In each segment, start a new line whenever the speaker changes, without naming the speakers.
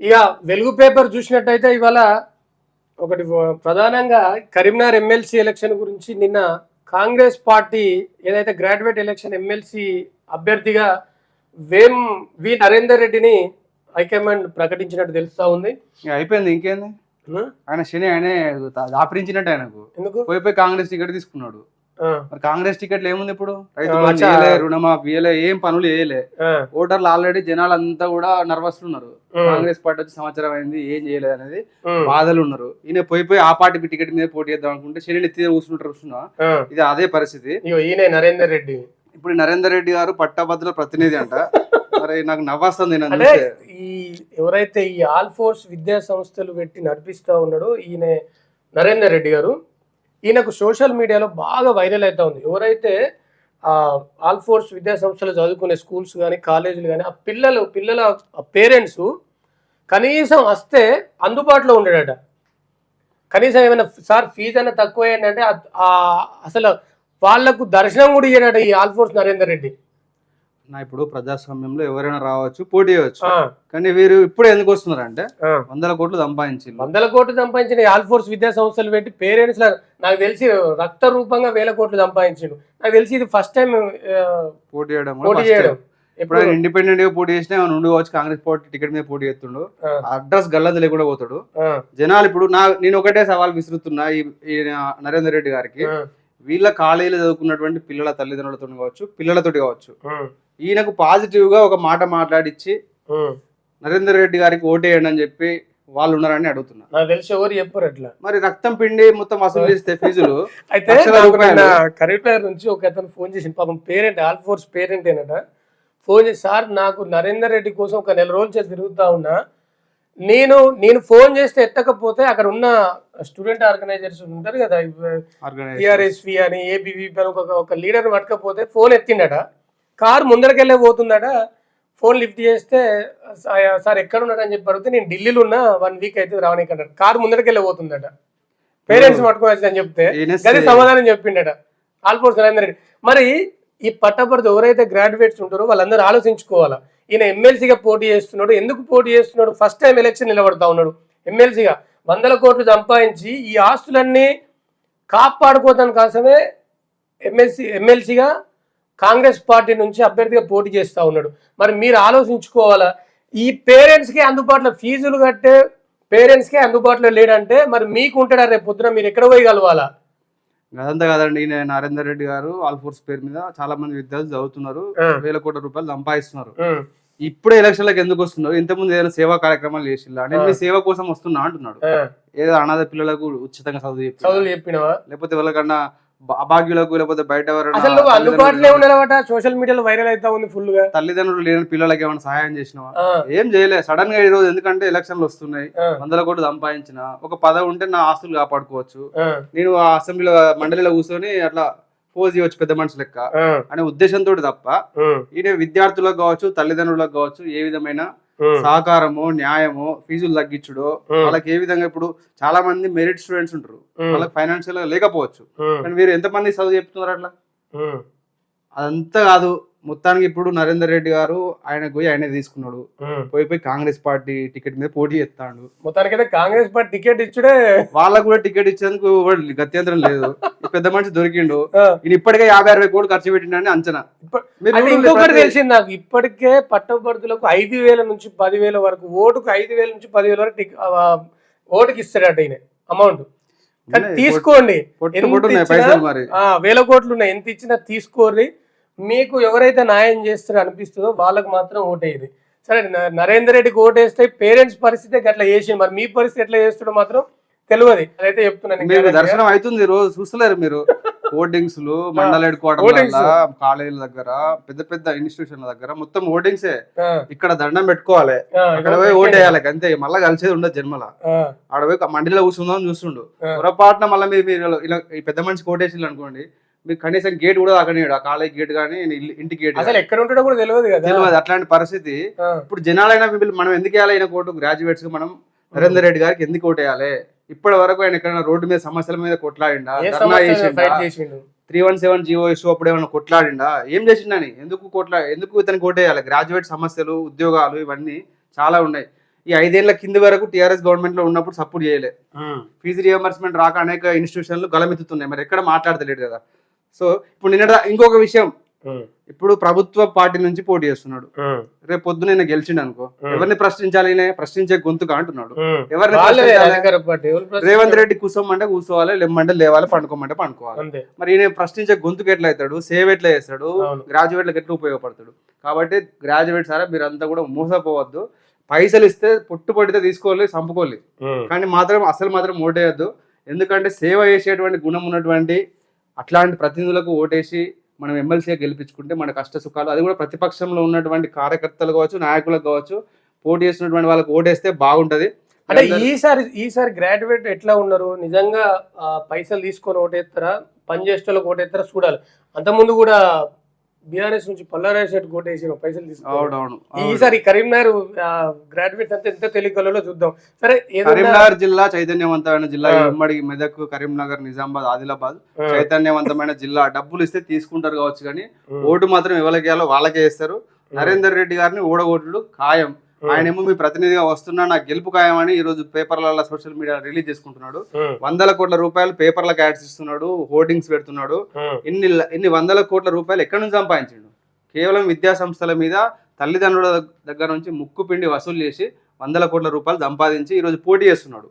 ఇక వెలుగు పేపర్ చూసినట్టయితే ఇవాళ ఒకటి ప్రధానంగా కరీంనగర్ ఎమ్మెల్సీ ఎలక్షన్ గురించి నిన్న కాంగ్రెస్ పార్టీ ఏదైతే గ్రాడ్యుయేట్ ఎలక్షన్ ఎమ్మెల్సీ అభ్యర్థిగా వేం వి నరేందర్ రెడ్డిని హైకమాండ్ ప్రకటించినట్టు తెలుస్తా ఉంది.
అయిపోయింది ఇంకేంది? ఆయన శని ఆయనే దాపరించినట్టు ఆయనకు.
ఎందుకు?
పోయి పోయి కాంగ్రెస్ టికెట్ తీసుకున్నాడు. మరి కాంగ్రెస్ టికెట్లు ఏముంది ఇప్పుడు? రైతు రుణమాఫీ ఏం పనులు చేయలే ఓటర్లు ఆల్రెడీ జనాలు అంతా కూడా నర్వస్ ఉన్నారు కాంగ్రెస్ పార్టీ వచ్చి సంవత్సరం అయింది ఏం చేయలేదు అనేది బాధలు ఉన్నారు ఈయన పోయి పోయి ఆ పార్టీకి టికెట్ మీద పోటీ చేద్దాం అనుకుంటే శని ఎత్తి కూర్చుంటారు కూర్చున్నా. ఇది అదే పరిస్థితి.
ఈయన నరేందర్ రెడ్డి.
ఇప్పుడు నరేందర్ రెడ్డి గారు పట్టభద్రుల ప్రతినిధి అంట. మరి నాకు నవ్వస్తుంది.
ఈ ఎవరైతే ఈ ఆల్ ఫోర్స్ విద్యా సంస్థలు పెట్టి నడిపిస్తా ఉన్నాడో ఈయన నరేందర్ రెడ్డి గారు. ఈయనకు సోషల్ మీడియాలో బాగా వైరల్ అవుతా ఉంది. ఎవరైతే ఆల్ ఫోర్స్ విద్యా సంస్థలు చదువుకునే స్కూల్స్ కానీ కాలేజీలు కానీ ఆ పిల్లలు పిల్లల పేరెంట్స్ కనీసం వస్తే అందుబాటులో ఉండడట. కనీసం ఏమైనా సార్ ఫీజు అయినా తక్కువ ఏంటంటే అసలు వాళ్ళకు దర్శనం కూడా ఇయ్యడట ఈ ఆల్ ఫోర్స్ నరేందర్ రెడ్డి.
నా ఇప్పుడు ప్రజాస్వామ్యంలో ఎవరైనా రావచ్చు పోటీ చేయవచ్చు. కానీ వీరు ఇప్పుడు ఎందుకు వస్తున్నారు అంటే. వందల కోట్లు సంపాదించింది
వందల కోట్లు సంపాదించిన ఆల్ ఫోర్స్ విద్యా సంస్థలు పెట్టి పేరెంట్స్ నాకు తెలిసి రక్త రూపంగా వేల కోట్లు సంపాదించిండు నాకు తెలిసి ఇది ఫస్ట్ టైం
పోటీ చేయడం
పోటీ చేయడం.
ఇండిపెండెంట్గా పోటీ చేసినా ఏమైనా ఉండుకోవచ్చు కాంగ్రెస్ పార్టీ టికెట్ మీద పోటీ చేస్తుండు. అడ్రస్ గల్లంది లేకుండా పోతాడు. జనాలు ఇప్పుడు నా నేను ఒకటే సవాల్ విసురుతున్నా ఈ నరేందర్ రెడ్డి గారికి. వీళ్ళ కాలేజీలో చదువుకున్నటువంటి పిల్లల తల్లిదండ్రులతో కావచ్చు పిల్లలతోటి కావచ్చు. ఈయనకు పాజిటివ్గా ఒక మాట మాట్లాడిచ్చి. నరేందర్ రెడ్డి గారికి ఓటేయండి అని చెప్పి వాళ్ళు ఉన్నారని అడుగుతున్నా
నాకు తెలిసి ఎవరు చెప్పరు అట్లా.
మరి రక్తం పిండి మొత్తం వసూలు చేస్తే ఫీజులు?
అయితే కరీంనగర్ నుంచి ఒక అతను ఫోన్ చేసింది పాపం పేరెంట్ ఆల్ ఫోర్స్ పేరెంట్ ఏనట. ఫోన్ చేసి సార్ నాకు నరేందర్ రెడ్డి కోసం ఒక నెల రోజులు చేసి తిరుగుతా ఉన్నా. నేను నేను ఫోన్ చేస్తే ఎత్తకపోతే అక్కడ ఉన్న స్టూడెంట్ ఆర్గనైజర్స్ ఉంటారు కదా టిఆర్ఎస్వి అని ఏబీవీపీ అని ఒక ఒక లీడర్ పట్టకపోతే ఫోన్ ఎత్తిండట. కారు ముందరకెళ్ళే పోతుందట. ఫోన్ లిఫ్ట్ చేస్తే "సా- సార్ ఎక్కడ ఉన్నాడు అని చెప్పి అడిగితే నేను ఢిల్లీలో ఉన్నా వన్ వీక్ అయితే రావడానికి అన్నాడు కారు ముందరకెళ్ళే పోతుందట. పేరెంట్స్ పట్టుకోవచ్చు అని చెప్తే గది సమాధానం చెప్పిండట. ఆల్ఫోర్స్ నరేందర్ రెడ్డి. మరి ఈ పట్టభద్రులు ఎవరైతే గ్రాడ్యుయేట్స్ ఉంటారో వాళ్ళందరూ ఆలోచించుకోవాలా? ఈయన ఎమ్మెల్సీగా పోటీ చేస్తున్నాడు. ఎందుకు పోటీ చేస్తున్నాడు? ఫస్ట్ టైం ఎలక్షన్ నిలబడతా ఉన్నాడు. ఎమ్మెల్సీగా వందల కోట్లు సంపాదించి ఈ ఆస్తులన్నీ కాపాడుకోవడానికి కోసమే ఎమ్మెల్సీ ఎమ్మెల్సీగా కాంగ్రెస్ పార్టీ నుంచి అభ్యర్థిగా పోటీ చేస్తా ఉన్నాడు. మరి మీరు ఆలోచించుకోవాలా? ఈ పేరెంట్స్కి అందుబాటులో ఫీజులు కట్టే పేరెంట్స్కి అందుబాటులో లేడంటే మరి మీకు ఉంటాడా రేపు పొద్దున? మీరు ఎక్కడ పోయి కలవాలా?
అదంతా కాదండి ఈయన నరేందర్ రెడ్డి గారు ఆల్ ఫోర్స్ పేరు మీద చాలా మంది విద్యార్థులు చదువుతున్నారు వేల కోట్ల రూపాయలు సంపాదిస్తున్నారు. ఇప్పుడే ఎలక్షన్లకు ఎందుకు వస్తున్నారు ఇంతకుముందు ఏదైనా సేవా కార్యక్రమాలు చేసిల్లా? నేను మీ సేవ కోసం వస్తున్నా అంటున్నాడు. ఏదో అనాథ పిల్లలకు ఉచితంగా చదువు చెప్పి లేకపోతే వాళ్ళకన్నా అభాగ్యులకు లేకపోతే బయట
అసలు అందుబాటులో సోషల్ మీడియాలో వైరల్ అవుతా ఉంది ఫుల్గా.
తల్లిదండ్రులు లేని పిల్లలకి ఏమైనా సహాయం చేసినావా? ఏం చేయలే. సడన్గా ఈ రోజు ఎందుకంటే ఎలక్షన్లు వస్తున్నాయి. వందల కోట్లు సంపాదించిన. ఒక పదవి ఉంటే నా ఆస్తులు కాపాడుకోవచ్చు. నేను ఆ అసెంబ్లీలో మండలిలో కూర్చొని అట్లా పోజ్ చేయవచ్చు పెద్ద మనిషి లెక్క అనే ఉద్దేశంతో తప్ప ఈయన విద్యార్థులకు కావచ్చు తల్లిదండ్రులకు కావచ్చు ఏ విధమైన సహకారము న్యాయము ఫీజులు తగ్గించుడు వాళ్ళకి ఏ విధంగా ఇప్పుడు చాలా మంది మెరిట్ స్టూడెంట్స్ ఉంటారు. వాళ్ళకి ఫైనాన్షియల్గా లేకపోవచ్చు. కానీ మీరు ఎంతమంది చదువు చెప్తున్నారు అట్లా? అదంతా కాదు. మొత్తానికి ఇప్పుడు నరేందర్ రెడ్డి గారు ఆయన పోయి ఆయనే తీసుకున్నాడు. పోయి పోయి కాంగ్రెస్ పార్టీ టికెట్ మీద పోటీ చేస్తాడు.
మొత్తానికైతే కాంగ్రెస్ పార్టీ టికెట్ ఇచ్చుడే.
వాళ్ళకు కూడా టికెట్ ఇచ్చేందుకు గత్యంతరం లేదు. పెద్ద మనిషి దొరికిండు. ఈయన ఇప్పటికే యాభై అరవై కోట్లు ఖర్చు పెట్టిండని అంచనా.
ఇంకొకటి తెలిసింది నాకు. ఇప్పటికే పట్టభద్రులకు ఐదు వేల నుంచి పదివేల వరకు ఓటుకు ఐదు వేల నుంచి పదివేల వరకు ఓటుకి ఇస్తాడట ఈయన. అమౌంట్. తీసుకోండి. వేల కోట్లు ఉన్నాయి. ఎంత ఇచ్చినా తీసుకోర్రి మీకు ఎవరైతే న్యాయం చేస్తారో అనిపిస్తుందో వాళ్ళకి మాత్రం ఓటేది సరే నరేందర్ రెడ్డికి ఓటేస్తే పేరెంట్స్ పరిస్థితి అట్లా చేసి మరి మీ పరిస్థితి ఎట్లా చేస్తాడో మాత్రం తెలియదు. అదైతే చెప్తున్నాను.
దర్శనం అవుతుంది రోజు. చూస్తలేరు మీరు. హోర్డింగ్స్ మండల హెడ్. క్వార్టర్ కాలేజీల దగ్గర పెద్ద పెద్ద ఇన్స్టిట్యూషన్ల దగ్గర మొత్తం ఓటింగ్సే ఇక్కడ దండం పెట్టుకోవాలి. అక్కడ పోయి ఓటేయాలి. అంతే. మళ్ళీ కలిసేది ఉండదు జన్మల. ఆడ పోయి మండిలో కూర్చుందాం చూస్తుండు. పొరపాటున మళ్ళీ మీరు మీరు ఇలా ఈ పెద్ద మనిషి ఓటేసిండ్రు అనుకోండి మీకు కనీసం గేట్ కూడా తాకనియడు ఆ కాలేజ్ గేట్ కానీ ఇంటి గేట్
అసలు ఎక్కడ ఉంటాడో కూడా తెలియదు కదా.
తెలియదు అట్లాంటి పరిస్థితి. ఇప్పుడు జనాలైనా మనం ఎందుకు వేయాలి ఆయన కోర్టు గ్రాడ్యుయేట్స్ మనం నరేందర్ రెడ్డి గారికి ఎందుకు ఓటేయాలి ఇప్పటి వరకు ఆయన ఎక్కడైనా రోడ్డు మీద సమస్యల మీద కొట్లాడిండా? Three one seven GO issue అప్పుడు ఏమైనా కొట్లాడిండా? ఏం చేసిండని ఎందుకు కొట్లా ఎందుకు ఇతనికి ఓటేయాలి గ్రాడ్యుయేట్ సమస్యలు ఉద్యోగాలు ఇవన్నీ చాలా ఉన్నాయి. ఈ ఐదేళ్ళ కింది వరకు టీఆర్ఎస్ గవర్నమెంట్లో ఉన్నప్పుడు సపోర్ట్ చేయలే. ఫీజు రియంబర్స్మెంట్ రాక అనేక ఇన్స్టిట్యూషన్లు గలమెత్తుతున్నాయి మరి ఎక్కడ మాట్లాడతలేడు కదా. సో ఇప్పుడు నిన్న ఇంకొక విషయం. ఇప్పుడు ప్రభుత్వ పార్టీ నుంచి పోటీ చేస్తున్నాడు. రేపు పొద్దున ఈయన గెలిచిండు అనుకో. ఎవరిని ప్రశ్నించాలి ప్రశ్నించే గొంతుగా అంటున్నాడు. ఎవరిని? రేవంత్ రెడ్డి కూర్చోమంటే కూర్చోవాలి లేమంటే లేవాలి పండుకోమంటే పండుకోవాలి. మరి ఈయన ప్రశ్నించే గొంతుకు ఎట్లా అవుతాడు సేవ్ ఎట్లా చేస్తాడు. గ్రాడ్యుయేట్లకు ఎట్లా ఉపయోగపడతాడు? కాబట్టి గ్రాడ్యుయేట్ సారా మీరంతా కూడా మోసపోవద్దు. పైసలు ఇస్తే పుట్టు పడితే తీసుకోవాలి చంపుకోవాలి. కానీ మాత్రం అసలు మాత్రం ఓటేయద్దు. ఎందుకంటే సేవ చేసేటువంటి గుణం ఉన్నటువంటి అట్లాంటి ప్రతినిధులకు ఓటేసి మనం ఎమ్మెల్సీగా గెలిపించుకుంటే మన కష్ట సుఖాలు అది కూడా ప్రతిపక్షంలో ఉన్నటువంటి కార్యకర్తలు కావచ్చు నాయకులకు కావచ్చు పోటీ చేసినటువంటి వాళ్ళకి ఓటేస్తే బాగుంటది.
అంటే ఈసారి ఈసారి గ్రాడ్యుయేట్ ఎట్లా ఉన్నారు? నిజంగా పైసలు తీసుకొని ఓటేస్తారా పని చేసేటోళ్ళకి ఓటేస్తారా చూడాలి. అంతకుముందు కూడా బీఆర్ఎస్ నుంచి పల్లారాజు రెడ్డి ఓటేసిన పైసలు తీసుకుని
అవునవును
ఈసారి కరీంనగర్ గ్రాడ్యుయేట్ అంతా ఎంత తెలియకలలో చూద్దాం. సరే
కరీంనగర్ జిల్లా చైతన్యవంతమైన జిల్లా. ఉమ్మడి మెదక్ కరీంనగర్ నిజామాబాద్ ఆదిలాబాద్ చైతన్యవంతమైన జిల్లా. డబ్బులు ఇస్తే తీసుకుంటారు కావచ్చు కానీ ఓటు మాత్రం ఎవరికి వాళ్ళకే వేస్తారు నరేందర్ రెడ్డి గారిని ఓడగొట్టుడు ఖాయం.
ఉమ్,
ఆయనేమో మీ ప్రతినిధిగా వస్తున్నా నాకు గెలుపు ఖాయమని ఈ రోజు పేపర్లలో సోషల్ మీడియా రిలీజ్ చేసుకుంటున్నాడు. వందల కోట్ల రూపాయలు పేపర్లకు యాడ్స్ ఇస్తున్నాడు హోర్డింగ్స్ పెడుతున్నాడు. ఇన్ని ఇన్ని వందల కోట్ల రూపాయలు ఎక్కడి నుంచి సంపాదించిండు? కేవలం విద్యా సంస్థల మీద తల్లిదండ్రుల దగ్గర నుంచి ముక్కు పిండి వసూలు చేసి వందల కోట్ల రూపాయలు సంపాదించి ఈ రోజు పోటీ చేస్తున్నాడు.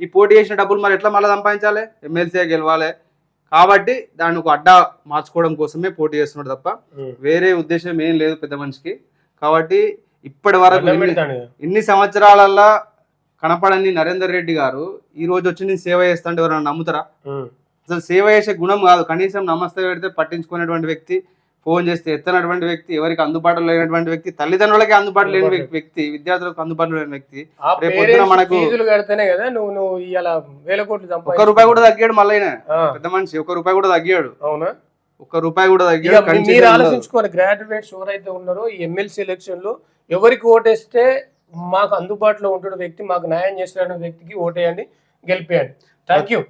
ఈ పోటీ చేసిన డబ్బులు మరి ఎట్లా మళ్ళీ సంపాదించాలి? ఎమ్మెల్సీ గెలవాలి. కాబట్టి దాన్ని ఒక అడ్డా మార్చుకోవడం కోసమే పోటీ చేస్తున్నాడు తప్ప. వేరే ఉద్దేశం ఏం లేదు పెద్ద మనిషికి. కాబట్టి ఇప్పటి వరకు ఇన్ని- సంవత్సరాలల్లా కనపడని నరేందర్ రెడ్డి గారు ఈ రోజు వచ్చి నేను సేవ చేస్తాంటే ఎవరైనా నమ్ముతారా? అసలు సేవ చేసే గుణం కాదు. కనీసం నమస్తే పెడితే పట్టించుకునేటువంటి వ్యక్తి ఫోన్ చేస్తే ఎత్తనటువంటి వ్యక్తి ఎవరికి అందుబాటులో లేనటువంటి వ్యక్తి తల్లిదండ్రులకి అందుబాటులో లేని వ్యక్తి- విద్యార్థులకు అందుబాటులో లేని వ్యక్తి. రేపు మనకు-
సంపాదించు
రూపాయి కూడా తగ్గాడు మళ్ళీ పెద్ద మనిషి. ఒక్క రూపాయి కూడా తగ్గాడు.
అవునా?
ఒక్క రూపాయి కూడా తగ్గాడు.
మీరు. ఆలోచించుకోవాలి. గ్రాడ్యుయేట్స్ ఎవరైతే ఉన్నారో ఈ ఎమ్మెల్సీ ఎలక్షన్లో ఎవరికి ఓటేస్తే మాకు అందుబాటులో ఉంటున్న వ్యక్తి మాకు న్యాయం చేసిన వ్యక్తికి ఓటేయండి గెలిపేయండి. Thank you